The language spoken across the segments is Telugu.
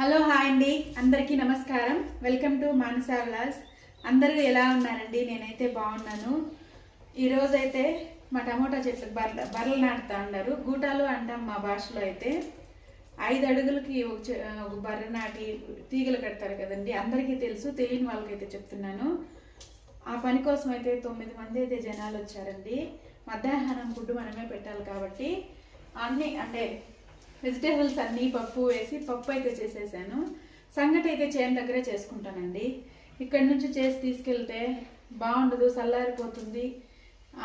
హలో హాయ్ అండి. అందరికీ నమస్కారం. Welcome to Manasa vlogs. అందరూ ఎలా ఉన్నారండి? నేనైతే బాగున్నాను. ఈరోజైతే మా టమోటా చెట్లు బర్ర బర్రెలు నాటుతా ఉన్నారు. గూటాలు అంటాం మా భాషలో అయితే. ఐదు అడుగులకి ఒక ఒక బర్రె నాటి తీగలు కడతారు కదండి. అందరికీ తెలుసు తెలియని వాళ్ళకైతే చెప్తున్నాను. ఆ పని కోసం అయితే తొమ్మిది మంది అయితే జనాలు వచ్చారండి. మధ్యాహ్నం ఫుడ్ మనమే పెట్టాలి కాబట్టి. అన్నీ అంటే వెజిటేబుల్స్ అన్నీ పప్పు వేసి పప్పు అయితే చేసేసాను. సంగటి అయితే చేను దగ్గరే చేసుకుంటానండి. ఇక్కడి నుంచి చేసి తీసుకెళ్తే బాగుండదు చల్లారిపోతుంది.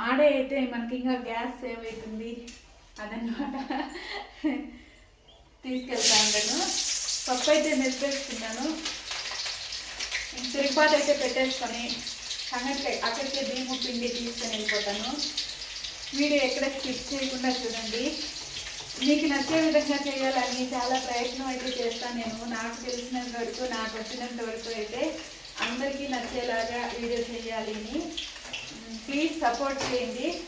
ఆడే అయితే మనకి ఇంకా గ్యాస్ సేవ్ అవుతుంది అదనమాట తీసుకెళ్తా ఉండను పప్పు అయితే మెరిపేసుకున్నాను తిరుగుబాటు అయితే పెట్టేసుకొని సంగటి అక్కడికే బియ్యము పిండి తీసుకొని వెళ్ళిపోతాను. వీడియో ఎక్కడ స్కిప్ చేయకుండా చూడండి. మీకు నచ్చే విధంగా చేయాలని చాలా ప్రయత్నం అయితే చేస్తాను నేను. నాకు తెలిసినంత వరకు నాకు వచ్చినంత వరకు అయితే అందరికీ నచ్చేలాగా వీడియో చేయాలి ప్లీజ్ సపోర్ట్ చేయండి.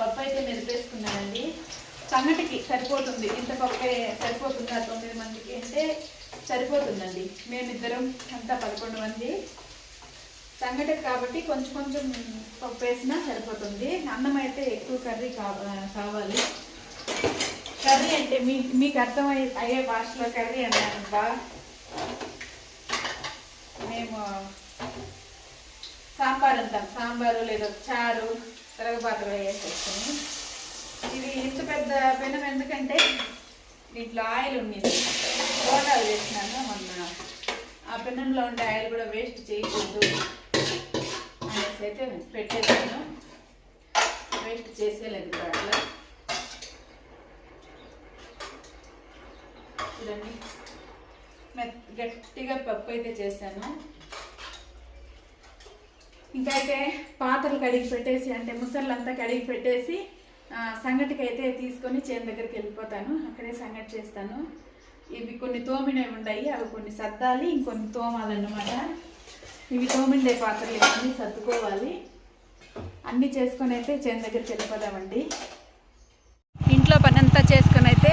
పప్పు అయితే మెరిపేసుకున్నానండి. సంగటికి సరిపోతుంది. ఇంత పప్పే సరిపోతుంది? ఆ తొమ్మిది మందికి అంటే సరిపోతుందండి. మేమిద్దరం అంతా పదకొండు మంది. సంగటి కాబట్టి కొంచెం కొంచెం పప్పు వేసినా సరిపోతుంది. అన్నం అయితే ఎక్కువ కర్రీ కావ- కావాలి. కర్రీ అంటే మీ మీకు అర్థం అయ్యే అయ్యే భాషలో కర్రీ అన్నాను బా. మేము సాంబార్ అంటాం. సాంబారు లేదా చారు తిరగబాతలు వేసేసుకుని ఇది ఇంత పెద్ద పెనం ఎందుకంటే దీంట్లో ఆయిల్ ఉంది బోటాలు చేసినాను మొన్న. ఆ పెనంలో ఉండే ఆయిల్ కూడా వేస్ట్ చేయకూడదు అనేసి అయితే పెట్టేసాను వేస్ట్ చేసేలేదు ఇప్పుడు అట్లా. చూడండి గట్టిగా పప్పు అయితే చేశాను. ఇంకా అయితే పాత్రలు కడిగి పెట్టేసి అంటే ముసళ్ళంతా కడిగి పెట్టేసి సంగటికైతే సంగటికి అయితే తీసుకొని చేను దగ్గరికి వెళ్ళిపోతాను. అక్కడే సంగటి చేస్తాను. ఇవి కొన్ని తోమినవి ఉన్నాయి అవి కొన్ని సర్దాలి ఇంకొన్ని తోమాలన్నమాట. ఇవి తోమిండే పాత్రలు ఇవన్నీ సర్దుకోవాలి. అన్నీ చేసుకొని అయితే చేను దగ్గరికి వెళ్ళిపోదామండి. ఇంట్లో పని అంతా చేసుకొని అయితే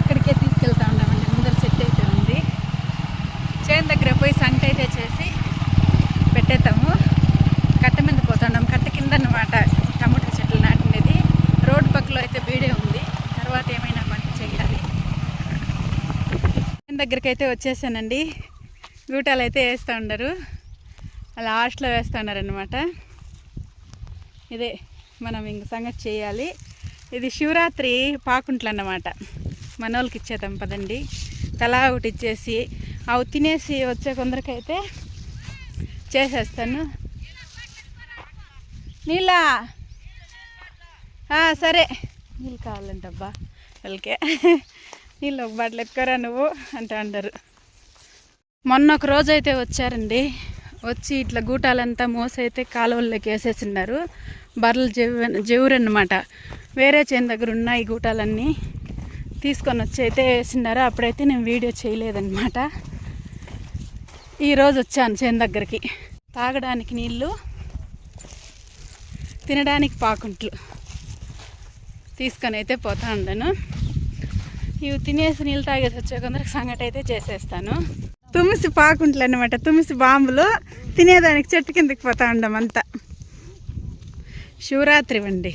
అక్కడికే తీసుకెళ్తా ఉన్నామండి ముందర సెట్ అయితే ఉంది చేను దగ్గర పోయి సంగటి అయితే చేసి పెట్టేద్దాము కట్ట మీద పోతున్నాం కట్ట కింద అన్నమాట టమాటా చెట్లు నాటినది రోడ్డు పక్కలో అయితే బీడే ఉంది తర్వాత ఏమైనా పని చేయాలి చేను దగ్గరికి అయితే వచ్చేసానండి. గూటాలు అయితే వేస్తూ ఉండరు. అలా లాస్ట్లో వేస్తూ ఉన్నారనమాట ఇదే మనం ఇంక సంగతి చేయాలి. ఇది శివరాత్రి పాకుంట్లు అన్నమాట మనోళ్ళకి ఇచ్చేద్దాం పదండి. తలా ఒకటి ఇచ్చేసి అవి తినేసి వచ్చే కొందరికైతే చేసేస్తాను. నీలా? సరే. నీళ్ళు కావాలంటబ్బా వాళ్ళకే. నీళ్ళు ఒక బాటలు ఎత్తుకోరా నువ్వు? అంటే అంటారు. మొన్న ఒక రోజు అయితే వచ్చారండి. వచ్చి ఇట్లా గూటాలంతా మోసైతే కాలువల్లోకి వేసేసిన్నారు బర్రెలు జెవు జెవురన్నమాట వేరే చేను దగ్గర ఉన్నాయి గూటాలన్నీ తీసుకొని వచ్చి అయితే వేసినారు. అప్పుడైతే నేను వీడియో చేయలేదన్నమాట. ఈరోజు వచ్చాను చేను దగ్గరికి. తాగడానికి నీళ్ళు తినడానికి పాకుంట్లు తీసుకొని అయితే పోతా ఉండను. ఇవి తినేసి నీళ్ళు తాగేసి వచ్చే కొందరికి సంగటి అయితే చేసేస్తాను. తుమ్మిసి పాకుంట్లు అనమాట తుమ్మిసి బాంబులు తినేదానికి చెట్టు కిందకి పోతా ఉండం అంతా. శివరాత్రి అండి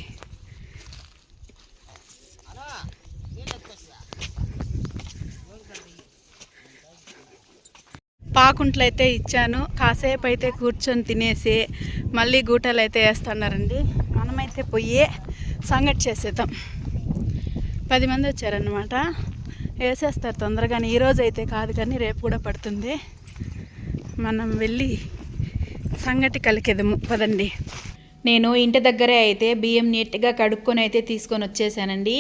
పాకుంట్లు అయితే ఇచ్చాను. కాసేపు అయితే కూర్చొని తినేసి మళ్ళీ గూటలు అయితే వేస్తున్నారండి. మనమైతే పోయి సంగటి చేసేద్దాం. పది మంది వచ్చారనమాట వేసేస్తారు తొందరగానే. ఈరోజు అయితే కాదు కానీ రేపు కూడా పడుతుంది. మనం వెళ్ళి సంగటి కలికెదము పదండి. నేను ఇంటి దగ్గరే అయితే బియ్యం నీట్గా కడుక్కొని అయితే తీసుకొని వచ్చేసానండి.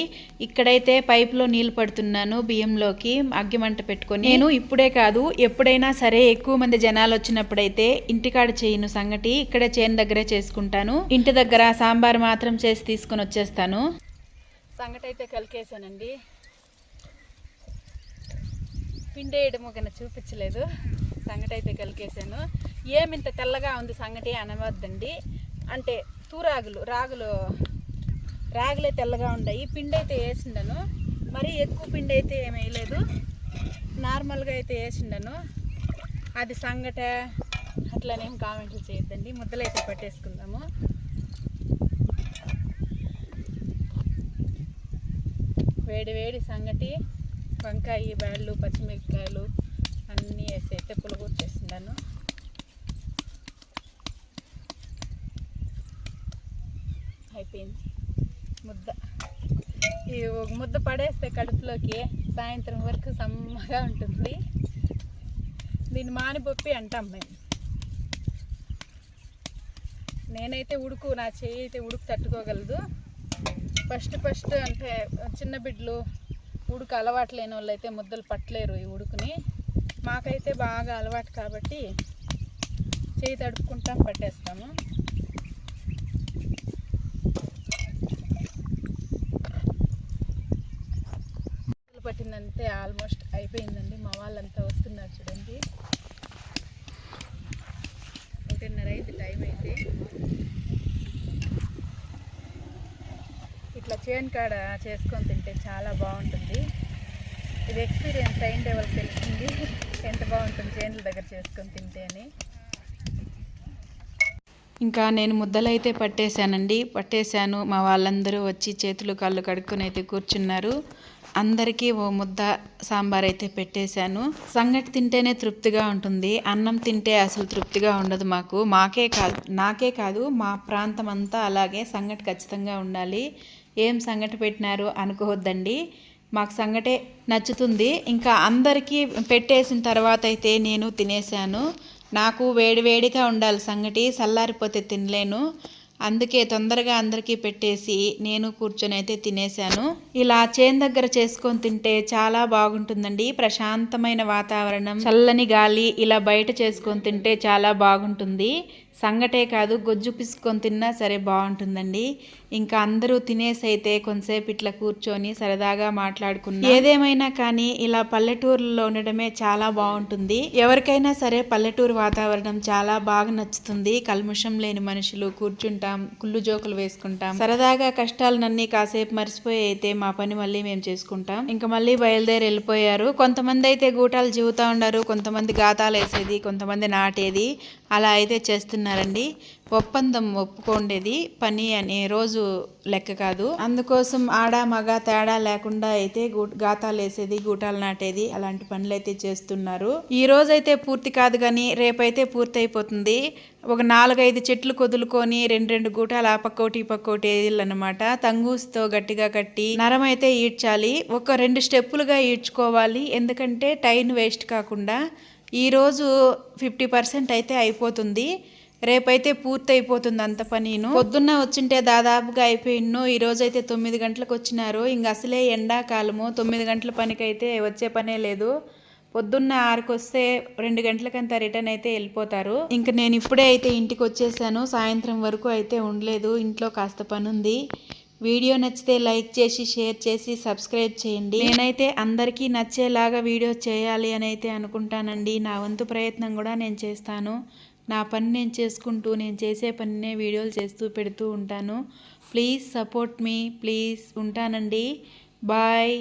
ఇక్కడైతే పైప్లో నీళ్ళు పడుతున్నాను బియ్యంలోకి అగ్గిమంట పెట్టుకొని. నేను ఇప్పుడే కాదు ఎప్పుడైనా సరే ఎక్కువ మంది జనాలు వచ్చినప్పుడైతే ఇంటికాడ చేయను సంగటి. ఇక్కడే చేను దగ్గరే చేసుకుంటాను. ఇంటి దగ్గర సాంబార్ మాత్రం చేసి తీసుకొని వచ్చేస్తాను. సంగటి అయితే కలికేసానండి పిండి వేయడము కన్నా చూపించలేదు. సంగటి అయితే కలికేసాను ఏమింత తెల్లగా ఉంది సంగటి అనవద్దండి. అంటే తూరాగులు రాగులు రాగులే తెల్లగా ఉన్నాయి పిండి అయితే వేసిండను. మరీ ఎక్కువ పిండి అయితే ఏమీ వేయలేదు. నార్మల్గా అయితే వేసిండను. అది సంగట అట్లనేం కామెంట్లు చేయొద్దండి. ముద్దలు అయితే పట్టేసుకుందాము. వేడి వేడి సంగటి వంకాయ బ్యాళ్ళు పచ్చిమిరపకాయలు అన్నీ వేసి అయితే పులుగు చేస్తున్నాను అయిపోయింది. ముద్ద. ఈ ముద్ద పడేస్తే కడుపులోకి సాయంత్రం వరకు సమ్మగా ఉంటుంది. దీన్ని మానిపొప్పి అంటాం మేము. నేనైతే ఉడుకు నా చేయి అయితే ఉడుకు తట్టుకోగలదు. ఫస్ట్ ఫస్ట్ అంటే చిన్న బిడ్డలు ఉడుకు అలవాటు లేని వాళ్ళు అయితే ముద్దలు పట్టలేరు ఈ ఉడుకుని. మాకైతే బాగా అలవాటు కాబట్టి చేయి తడుపుకుంటాం పట్టేస్తాము. ముద్దలు పట్టిందంటే ఆల్మోస్ట్ అయిపోయిందండి. మా వాళ్ళంతా వస్తున్నారు చూడండి ఒకటిన్నర అయింది టైం అయితే ఇట్లా చేను కాడ చేసుకొని తింటే చాలా బాగుంటుంది. ఇది ఎక్స్పీరియన్స్ అయిండే వాళ్ళకి తెలిసింది. ఎంత బాగుంటుంది చేనుల దగ్గర చేసుకొని తింటే అని. ఇంకా నేను ముద్దలు అయితే పట్టేశానండి. పట్టేశాను. మా వాళ్ళందరూ వచ్చి చేతులు కాళ్ళు కడుక్కొని అయితే కూర్చున్నారు. అందరికీ ఓ ముద్ద సాంబార్ అయితే పెట్టేశాను. సంగటి తింటేనే తృప్తిగా ఉంటుంది. అన్నం తింటే అసలు తృప్తిగా ఉండదు మాకు. మాకే కాదు నాకే కాదు మా ప్రాంతం అంతా అలాగే సంగటి ఖచ్చితంగా ఉండాలి. ఏం సంగటి పెట్టినారు అనుకోవద్దండి. మాకు సంగటే నచ్చుతుంది. ఇంకా అందరికీ పెట్టేసిన తర్వాత అయితే నేను తినేసాను నాకు వేడివేడిగా ఉండాలి సంగటి చల్లారిపోతే తినలేను. అందుకే తొందరగా అందరికీ పెట్టేసి నేను కూర్చొని అయితే తినేసాను ఇలా చేను దగ్గర చేసుకొని తింటే చాలా బాగుంటుందండి. ప్రశాంతమైన వాతావరణం చల్లని గాలి ఇలా బయట చేసుకొని తింటే చాలా బాగుంటుంది. సంగటే కాదు గొజ్జు పిసుకొని తిన్నా సరే బాగుంటుందండి. ఇంకా అందరూ తినేసి అయితే కొంతసేపు ఇట్లా కూర్చొని సరదాగా మాట్లాడుకున్నా. ఏదేమైనా కానీ ఇలా పల్లెటూరులో ఉండడమే చాలా బాగుంటుంది. ఎవరికైనా సరే పల్లెటూరు వాతావరణం చాలా బాగా నచ్చుతుంది. కల్ముషం లేని మనుషులు కూర్చుంటాం కుళ్ళు జోకులు వేసుకుంటాం. సరదాగా కష్టాలన్నీ కాసేపు మర్చిపోయి అయితే మా పని మళ్ళీ మేము చేసుకుంటాం. ఇంకా మళ్ళీ బయలుదేరి వెళ్ళిపోయారు. కొంతమంది అయితే గూటాలు జీవుతా ఉన్నారు కొంతమంది గాతాలు వేసేది కొంతమంది నాటేది. అలా అయితే చేస్తున్నారండి. ఒప్పందం ఒప్పుకోండేది. పని అనే రోజు లెక్క కాదు. అందుకోసం ఆడ మగ తేడా లేకుండా అయితే గాతాలు వేసేది గూటాలు నాటేది అలాంటి పనులు అయితే చేస్తున్నారు. ఈ రోజు అయితే పూర్తి కాదు కానీ రేపైతే పూర్తి అయిపోతుంది ఒక నాలుగైదు చెట్లు కొదులుకొని రెండు రెండు గూటాలు ఆ పక్కోటి ఈ పక్కోటి అనమాట తంగూస్తో గట్టిగా కట్టి నరం అయితే ఈడ్చాలి. ఒక రెండు స్టెప్పులుగా ఈడ్చుకోవాలి. ఎందుకంటే టైం వేస్ట్ కాకుండా ఈరోజు ఫిఫ్టీ పర్సెంట్ అయితే అయిపోతుంది. రేపైతే పూర్తి అయిపోతుంది అంత పనిను. పొద్దున్న వచ్చింటే దాదాపుగా అయిపోయిన్ను ఈరోజు అయితే తొమ్మిది గంటలకు వచ్చినారు. ఇంక అసలే ఎండాకాలము తొమ్మిది గంటల పనికైతే వచ్చే పనే లేదు. పొద్దున్న ఆరుకు వస్తే రెండు గంటలకంతా రిటర్న్ అయితే వెళ్ళిపోతారు. ఇంక నేను ఇప్పుడే అయితే ఇంటికి వచ్చేసాను సాయంత్రం వరకు అయితే ఉండలేదు. ఇంట్లో కాస్త పని ఉంది వీడియో నచ్చితే లైక్ చేసి షేర్ చేసి సబ్స్క్రైబ్ చేయండి. నేనైతే అందరికీ నచ్చేలాగా వీడియో చేయాలి అని అయితే అనుకుంటానండి. నా వంతు ప్రయత్నం కూడా నేను చేస్తాను. నా పని నేను చేసుకుంటూ నేను చేసే పనినే వీడియోలు చేస్తూ పెడుతూ ఉంటాను. ప్లీజ్ సపోర్ట్ మీ ప్లీజ్ ఉంటానండి. బాయ్.